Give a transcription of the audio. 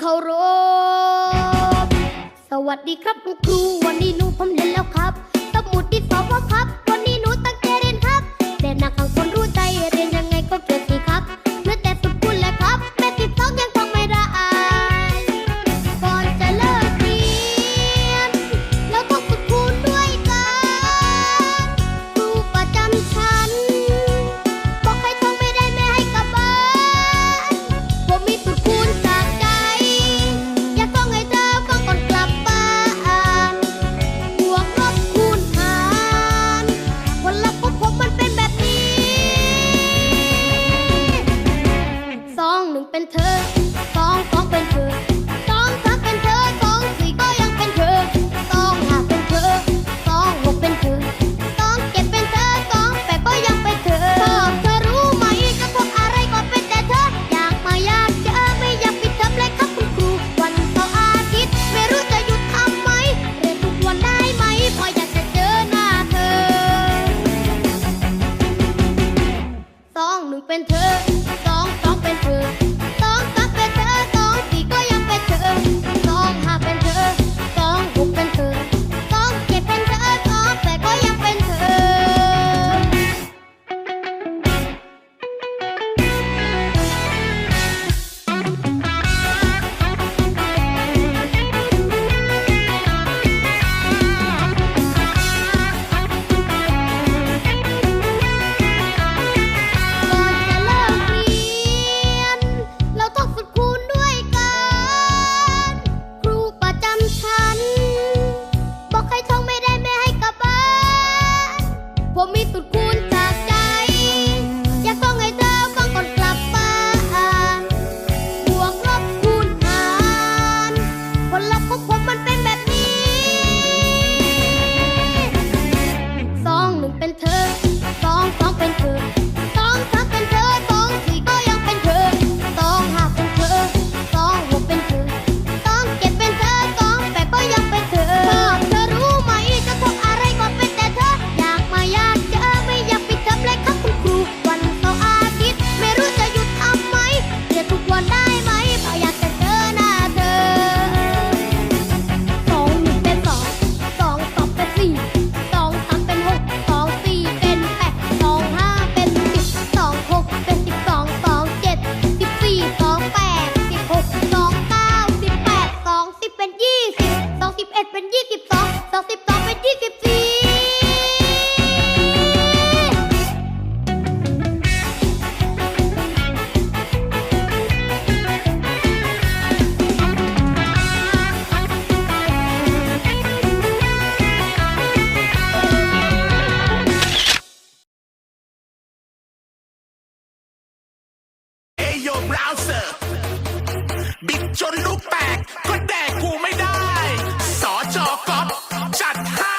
เคารพ สวัสดีครับคุณครูวันนี้ comí tu your ก์เซอร์บิดจนลูกแตกก็แดกกูไม่ได้ สอจอกอปจัดให้